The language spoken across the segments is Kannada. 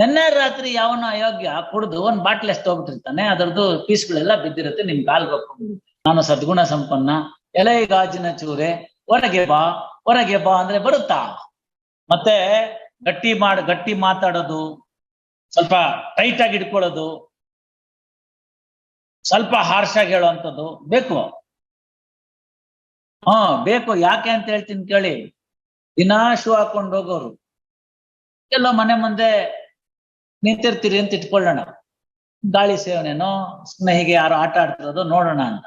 ನಿನ್ನೆ ರಾತ್ರಿ ಯಾವನ ಅಯೋಗ್ಯ ಕುಡಿದು ಒಂದ್ ಬಾಟ್ಲ್ ಎಷ್ಟು ಹೋಗ್ಬಿಟ್ಟಿರ್ತಾನೆ, ಅದರದ್ದು ಪೀಸ್ಗಳೆಲ್ಲ ಬಿದ್ದಿರುತ್ತೆ, ನಿಮ್ ಕಾಲ್ ನಾನು ಸದ್ಗುಣ ಸಂಪನ್ನ, ಎಲೆ ಗಾಜಿನ ಚೂರೆ, ಹೊರಗೆ ಬಾ ಹೊರಗೆ ಬಾ ಅಂದ್ರೆ ಬರುತ್ತಾ? ಮತ್ತೆ ಗಟ್ಟಿ ಮಾಡ, ಗಟ್ಟಿ ಮಾತಾಡೋದು, ಸ್ವಲ್ಪ ಟೈಟ್ ಆಗಿ ಇಟ್ಕೊಳ್ಳೋದು ಸ್ವಲ್ಪ ಹಾರ್ಶ್ ಆಗಿ ಹೇಳುವಂಥದ್ದು ಬೇಕು. ಹಾ, ಬೇಕು. ಯಾಕೆ ಅಂತ ಹೇಳ್ತೀನಿ ಕೇಳಿ. ದಿನಾ ಶೂ ಹಾಕೊಂಡು ಹೋಗೋರು. ಎಲ್ಲೋ ಮನೆ ಮುಂದೆ ನಿಂತಿರ್ತೀರಿ ಅಂತ ಇಟ್ಕೊಳ್ಳೋಣ. ಗಾಳಿ ಸೇವನೆನೋ, ಸ್ನೇಹಿಗೆ ಹೀಗೆ ಯಾರು ಆಟ ಆಡ್ತಿರೋದು ನೋಡೋಣ ಅಂತ.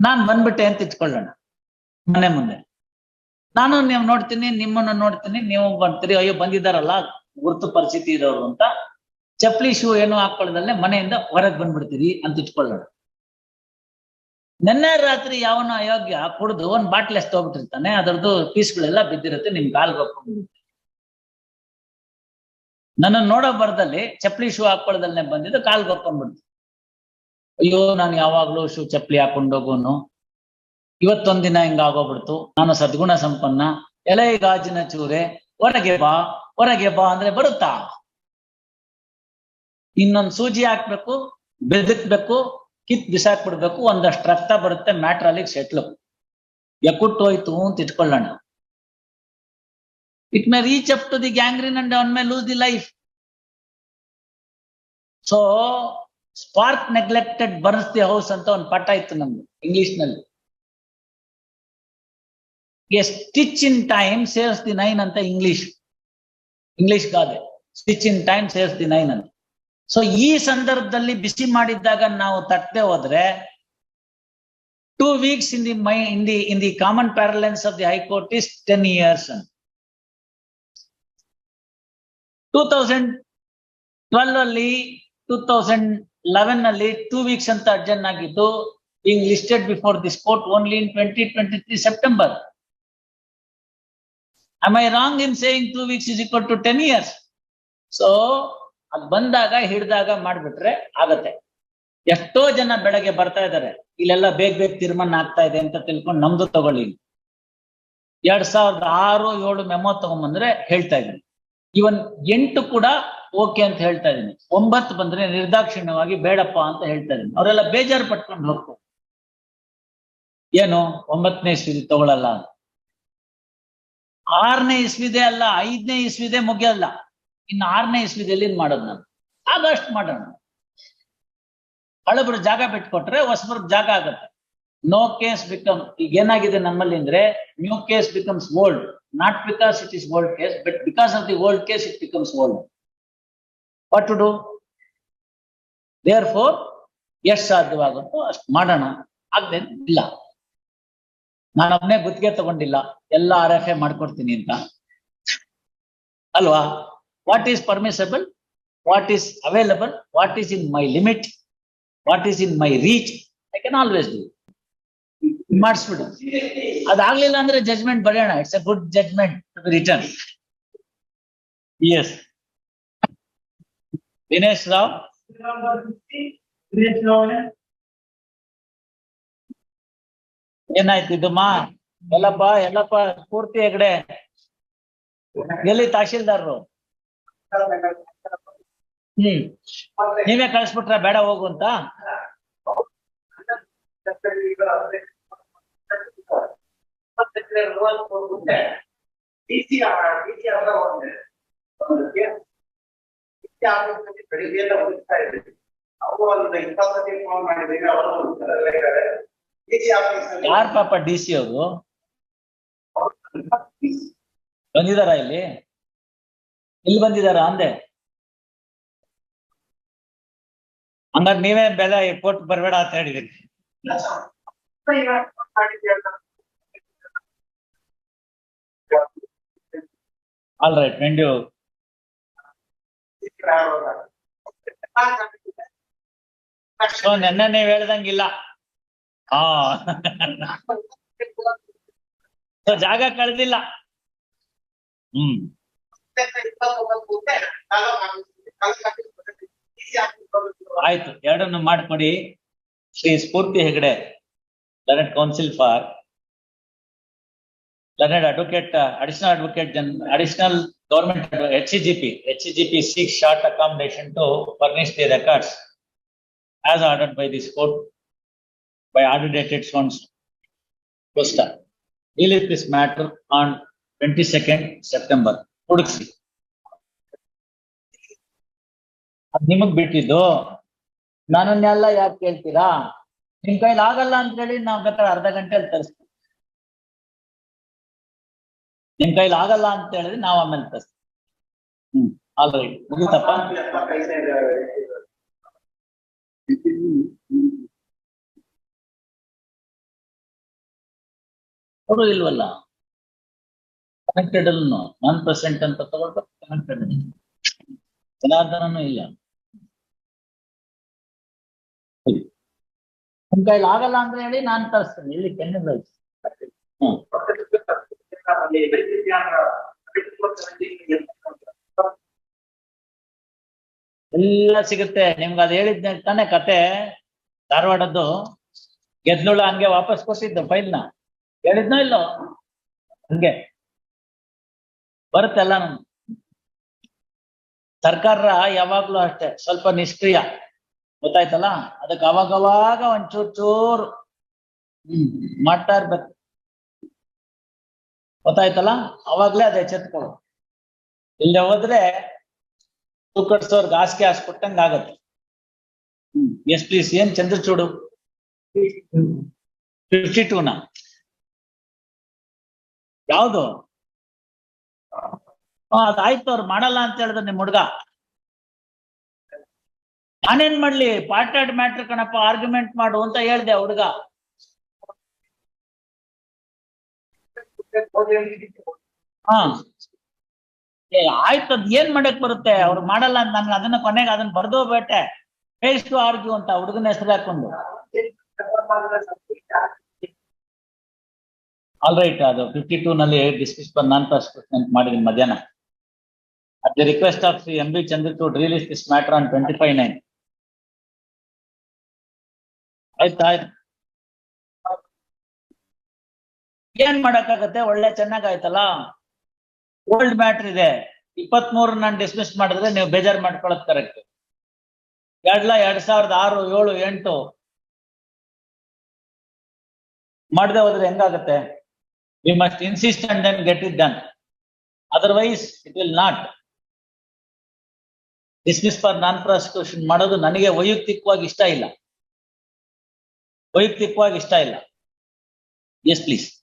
ನಾನ್ ಬಂದ್ಬಿಟ್ಟೆ ಅಂತ ಇಟ್ಕೊಳ್ಳೋಣ. ಮನೆ ಮುಂದೆ. ನಾನು ನೀವು ನೋಡ್ತೀನಿ, ನಿಮ್ಮನ್ನು ನೋಡ್ತೀನಿ, ನೀವು ಬರ್ತೀರಿ. ಅಯ್ಯೋ, ಬಂದಿದ್ದಾರಲ್ಲ, ಗುರುತು ಪರಿಸ್ಥಿತಿ ಇರೋರು ಅಂತ. ಚಪ್ಪಲಿ ಶೂ ಏನು ಹಾಕೊಳ್ಳದಲ್ಲೇ ಮನೆಯಿಂದ ಹೊರಗೆ ಬಂದ್ಬಿಡ್ತೀರಿ ಅಂತ ಇಟ್ಕೊಳ್ಳೋಣ. ನಿನ್ನೆ ರಾತ್ರಿ ಯಾವನ ಅಯೋಗ್ಯ ಕುಡಿದು ಒಂದ್ ಬಾಟ್ಲಿ ಎಸ್ ಹೋಗ್ಬಿಟ್ಟಿರ್ತಾನೆ. ಅದರದ್ದು ಪೀಸ್ಗಳೆಲ್ಲ ಬಿದ್ದಿರುತ್ತೆ, ನಿಮ್ ಕಾಲ್ಗೆ ಹೋಗ್ಬಿಡುತ್ತೆ. ನನ್ನ ನೋಡೋ ಬರದಲ್ಲಿ ಚಪ್ಪಲಿ ಶೂ ಹಾಕೊಳ್ಳೋದಲ್ಲೇ ಬಂದಿದ್ದು ಕಾಲು ಕೊಪ್ಕೊಂಡ್ಬಿಡ್ತು ಅಯ್ಯೋ, ನಾನು ಯಾವಾಗ್ಲೂ ಶೂ ಚಪ್ಪಲಿ ಹಾಕೊಂಡು ಹೋಗೋನು ಇವತ್ತೊಂದಿನ ಹಿಂಗಾಗೋಗ್ಬಿಡ್ತು ನಾನು ಸದ್ಗುಣ ಸಂಪನ್ನ. ಎಲೆ ಗಾಜಿನ ಚೂರೆ, ಹೊರಗೆ ಬಾ ಹೊರಗೆ ಬಾ ಅಂದ್ರೆ ಬರುತ್ತಾ? ಇನ್ನೊಂದು ಸೂಜಿ ಹಾಕ್ಬೇಕು, ಬೆದಕ್ಬೇಕು, ಕಿತ್ ಬಿಸಾಕ್ಬಿಡ್ಬೇಕು, ಒಂದಷ್ಟು ರಕ್ತ ಬರುತ್ತೆ ಮ್ಯಾಟ್ರಲ್ಲಿಗೆ ಸೆಟ್ಲು. ಎಕ್ಕುಟ್ಟು ಹೋಯ್ತು ಅಂತ ಇಟ್ಕೊಳ್ಳೋಣ. It may reach up to the gangrene and ಅವನ್ may lose the life so spark neglected burns the house ಅಂತ ಒಂದು ಪಾಠ ಇತ್ತು ನಮ್ದು ಇಂಗ್ಲಿಷ್ನಲ್ಲಿ a stitch in time saves the nine ಅಂತ ಇಂಗ್ಲಿಷ್ ಇಂಗ್ಲಿಷ್ ಗಾದೆ. Stitch in time saves the nine ಅಂತ. ಸೊ ಈ ಸಂದರ್ಭದಲ್ಲಿ ಬಿಸಿ ಮಾಡಿದ್ದಾಗ ನಾವು ತಟ್ಟದೆ ಹೋದ್ರೆ two weeks in the my in the in the common parlance of the high court is ten years ಅಂತ. ಟೂ ತೌಸಂಡ್ ಟ್ವೆಲ್ವ್ ಅಲ್ಲಿ ಟೂ ತೌಸಂಡ್ ಲೆವೆನ್ ಅಲ್ಲಿ ಟೂ ವೀಕ್ಸ್ ಅಂತ ಅಡ್ಜನ್ ಆಗಿದ್ದು being listed before this court only in 2023 September Am I wrong in saying two weeks is equal to 10 years? So, ಅದು ಬಂದಾಗ ಹಿಡಿದಾಗ ಮಾಡ್ಬಿಟ್ರೆ ಆಗತ್ತೆ. ಎಷ್ಟೋ ಜನ ಬೆಳಗ್ಗೆ ಬರ್ತಾ ಇದ್ದಾರೆ ಇಲ್ಲೆಲ್ಲ ಬೇಗ ಬೇಗ ತೀರ್ಮಾನ ಆಗ್ತಾ ಇದೆ ಅಂತ ತಿಳ್ಕೊಂಡು ನಮ್ದು ತಗೊಳ್ಳಿ ಎರಡ್ ಸಾವಿರದ ಆರು ಏಳು ಮೆಮೋ ತಗೊಂಬಂದ್ರೆ ಹೇಳ್ತಾ ಇದ್ದೀನಿ. ಇವನ್ ಎಂಟು ಕೂಡ ಓಕೆ ಅಂತ ಹೇಳ್ತಾ ಇದ್ದೀನಿ. ಒಂಬತ್ತು ಬಂದ್ರೆ ನಿರ್ದಾಕ್ಷಿಣ್ಯವಾಗಿ ಬೇಡಪ್ಪ ಅಂತ ಹೇಳ್ತಾ ಇದ್ದೀನಿ. ಅವರೆಲ್ಲ ಬೇಜಾರು ಪಟ್ಕೊಂಡು ಹೋಗ್ತಾರೆ. ಏನು? ಒಂಬತ್ತನೇ ಇಸ್ವಿ ತಗೊಳಲ್ಲ ಆರನೇ ಇಸ್ವಿದೆ ಅಲ್ಲ, ಐದನೇ ಇಸ್ವಿದೆ ಮುಗಿಯಲ್ಲ. ಇನ್ನು ಆರನೇ ಇಸ್ವಿದಲ್ಲಿ ಏನ್ ಮಾಡೋದು ನಾನು. ಆಗಸ್ಟ್ ಮಾಡೋಣ. ಹಳಬ್ರು ಜಾಗ ಬಿಟ್ಕೊಟ್ರೆ ಹೊಸಬ್ರಿಗೆ ಜಾಗ ಆಗತ್ತೆ. ನೋ ಕೇಸ್ ಬಿಕಮ್ ಈಗ ಏನಾಗಿದೆ ನಮ್ಮಲ್ಲಿ ಅಂದ್ರೆ new case becomes old not because it is old case but because of the old case it becomes old what to do therefore ಎಷ್ಟು ಸಾಧ್ಯವಾಗುತ್ತೋ ಅಷ್ಟು ಮಾಡೋಣ. ಆಗದೆ ಇಲ್ಲ. ನಾನೊಬ್ನೇ ಗುತ್ತಿಗೆ ತಗೊಂಡಿಲ್ಲ. ಎಲ್ಲ ಆರ್ ಎಫ್ ಎ ಮಾಡ್ಕೊಡ್ತೀನಿ ಅಂತ. ಅಲ್ವಾ? What is permissible what is available what is in my limit what is in my reach I can always do ಮಾಡಿಸ್ಬಿಡು. ಅದಾಗ್ಲಿಲ್ಲ ಅಂದ್ರೆ ಜಜ್ಮೆಂಟ್ ಬರೆಯೋಣ. It's a good judgment return S Dinesh Rao ಏನಾಯ್ತು ಇದಮ್ಮ ಎಲ್ಲಪ್ಪ ಎಲ್ಲಪ್ಪ ಪೂರ್ತಿ ಹೆಗಡೆ. ಎಲ್ಲಿ ತಹಶೀಲ್ದಾರರು? ಹ್ಮ್. ನೀವೇ ಕಳ್ಸ್ಬಿಟ್ರ ಬೇಡ ಹೋಗು ಅಂತ? ಬೆಳಿಗ್ಗೆಲ್ಲ ಹೋಗ್ತಾ ಇದ್ದೀವಿ ಅವರು ಒಂದು ಇಪ್ಪತ್ತಕ್ಕೆ ಫೋನ್ ಮಾಡಿದ್ದೀವಿ ಅವರು ಇದ್ದಾರೆ. ಡಿಸಿ ಆಫೀಸ್ ಯಾರ್ ಪಾಪ ಡಿ ಸಿ ಅವರು? ಬಂದಿದಾರ ಇಲ್ಲಿ? ಇಲ್ಲಿ ಬಂದಿದಾರಾ ಅಂದೆ? ಹಂಗಾರೆ ನೀವೇ ಬೆಲೆ ಕೊಟ್ಟು ಬರಬೇಡ ಅಂತ ಹೇಳಿದೀನಿ all right when you so ನೆನ್ನೆ ನೀವ್ ಹೇಳ್ದಂಗಿಲ್ಲ. ಹಾ ಸೊ ಜಾಗ ಕಳೆದಿಲ್ಲ. ಹ್ಮ್. ಆಯ್ತು, ಎರಡನ್ನು ಮಾಡ್ಕೊಡಿ. Shri Spoorthi Hegde direct council for learned uh, additional advocate, ಜನ್ additional government, HCGP, HCGP seeks short accommodation to furnish the records as ordered by this court by order dated so. Costa. Deal with this matter on twenty-second September. ಹುಡುಕ್ಸಿ. ಅದ್ ನಿಮಗ್ ಬಿಟ್ಟಿದ್ದು ನನ್ನನ್ನೆಲ್ಲ ಯಾಕೆ ಕೇಳ್ತೀರಾ ನಿಮ್ ಕೈಲಿ ಆಗಲ್ಲ ಅಂತ ಹೇಳಿ ನಾವ್ ಬೇಕಾದ್ರೆ ಅರ್ಧ ನಿಮ್ ಕೈಲಿ ಆಗಲ್ಲ ಅಂತ ಹೇಳಿದ್ರೆ ನಾವ್ ಆಮೇಲೆ ತರಿಸ್ತೀವಿ ಹ್ಮ್. All right. ಮುಗಿತಪ್ಪ? ಅವರು ಇಲ್ವಲ್ಲ? ಕನೆಕ್ಟೆಡ್ ಅಲ್ಲೂ ಒನ್ ಪರ್ಸೆಂಟ್ ಅಂತ ತಗೊಳ್ಬೇಕು ಕನೆಕ್ಟೆಡ್ ಜನಾರ್ದನೂ ಇಲ್ಲ. ನಿಮ್ ಕೈಲಿ ಆಗಲ್ಲ ಅಂತ ಹೇಳಿ ನಾನ್ ತರಿಸ್ತೀನಿ ಇಲ್ಲಿ ಕೆನ್ನೆ ಹ್ಮ್. ಎಲ್ಲ ಸಿಗುತ್ತೆ. ನಿಮ್ಗೆ ಅದ್ ಹೇಳಿದ್ನ ತಾನೆ ಕತೆ. ಧಾರವಾಡದ್ದು ಗೆದ್ಲುಳ ಹಂಗೆ ವಾಪಸ್ ಕೊಟ್ಟಿದ್ದು ಫೈಲ್ನ. ಹೇಳಿದ್ನೋ ಇಲ್ಲೋ? ಹಂಗೆ. ಬರುತ್ತೆ ನಮ್ ಸರ್ಕಾರ ಯಾವಾಗ್ಲೂ ಅಷ್ಟೇ, ಸ್ವಲ್ಪ ನಿಷ್ಕ್ರಿಯ. ಗೊತ್ತಾಯ್ತಲ್ಲ? ಅದಕ್ಕೆ ಅವಾಗವಾಗ ಒಂಚೂರ್ ಚೂರು ಹ್ಮ್, ಮಾಡ್ತಾ ಇರ್ಬೇಕು. ಗೊತ್ತಾಯ್ತಲ್ಲ? ಅವಾಗ್ಲೇ ಅದ ಎಚ್ಚೆತ್ಕೊಳ್ಳು ಇಲ್ಲದೆ ಹೋದ್ರೆ ತೂಕಡ್ಸೋರ್ಗೆ ಹಾಸಿಗೆ ಹಾಸ್ಕೊಟ್ಟಂಗ ಆಗತ್ತೆ. ಹ್ಮ್ ಎಸ್ ಪ್ಲೀಸ್ ಏನ್ ಚಂದ್ರಚೂಡು? ಫಿಫ್ಟಿ ಟೂನ ಯಾವ್ದು? ಅದಾಯ್ತು ಅವ್ರು ಮಾಡಲ್ಲ ಅಂತ ಹೇಳಿದ್ರು ನಿಮ್ ಹುಡ್ಗ. ನಾನೇನ್ ಮಾಡ್ಲಿ? ಪಾರ್ಟೆಡ್ ಮ್ಯಾಟ್ರ್ ಕಣಪ್ಪ ಆರ್ಗ್ಯುಮೆಂಟ್ ಮಾಡು ಅಂತ ಹೇಳ್ದೆ ಹುಡ್ಗ. ಹಾ. ಏ, ಆಯ್ತು ಅದ್ ಏನ್ ಮಾಡಕ್ ಬರುತ್ತೆ? ಅವ್ರು ಮಾಡಲ್ಲ ಅಂತ ನನ್ಗೆ ಅದನ್ನ ಕೊನೆಗೆ ಅದನ್ನ ಬರ್ದು ಬೇಟೆ. ಫೇಸ್ ಟು ಆರ್ಗ್ಯೂ ಅಂತ ಹುಡುಗನ ಹೆಸರು ಹಾಕೊಂಡು. ಆಲ್ ರೈಟ್ ಅದು ಫಿಫ್ಟಿ ಟೂ ನಲ್ಲಿ ಡಿಸ್ಕಸ್ ನಾನು ಪರ್ಸ್ಪೆಕ್ಟ್ ಮಾಡಿದೀನಿ ಮಧ್ಯಾಹ್ನ. At the request of Shri M B Chandrachud release this matter on twenty five nine ಏನ್ ಮಾಡಕ್ಕಾಗತ್ತೆ? ಒಳ್ಳೆ ಚೆನ್ನಾಗಾಯ್ತಲ್ಲ? ಓಲ್ಡ್ ಮ್ಯಾಟ್ರ್ ಇದೆ. ಇಪ್ಪತ್ತ್ ಮೂರು ನಾನು ಡಿಸ್ಮಿಸ್ ಮಾಡಿದ್ರೆ ನೀವು ಬೇಜಾರ್ ಮಾಡ್ಕೊಳ್ಳೋದು ಕರೆಕ್ಟ್ ಎರಡ್ಲ ಎರಡ್ ಸಾವಿರದ ಆರು, ಏಳು, ಎಂಟು ಮಾಡದೆ ಹೋದ್ರೆ ಹೆಂಗಾಗತ್ತೆ? We must insist and then get it done otherwise it will not dismiss for non prosecution ಮಾಡೋದು ನನಗೆ ವೈಯಕ್ತಿಕವಾಗಿ ಇಷ್ಟ ಇಲ್ಲ. ವೈಯಕ್ತಿಕವಾಗಿ ಇಷ್ಟ ಇಲ್ಲ. Yes please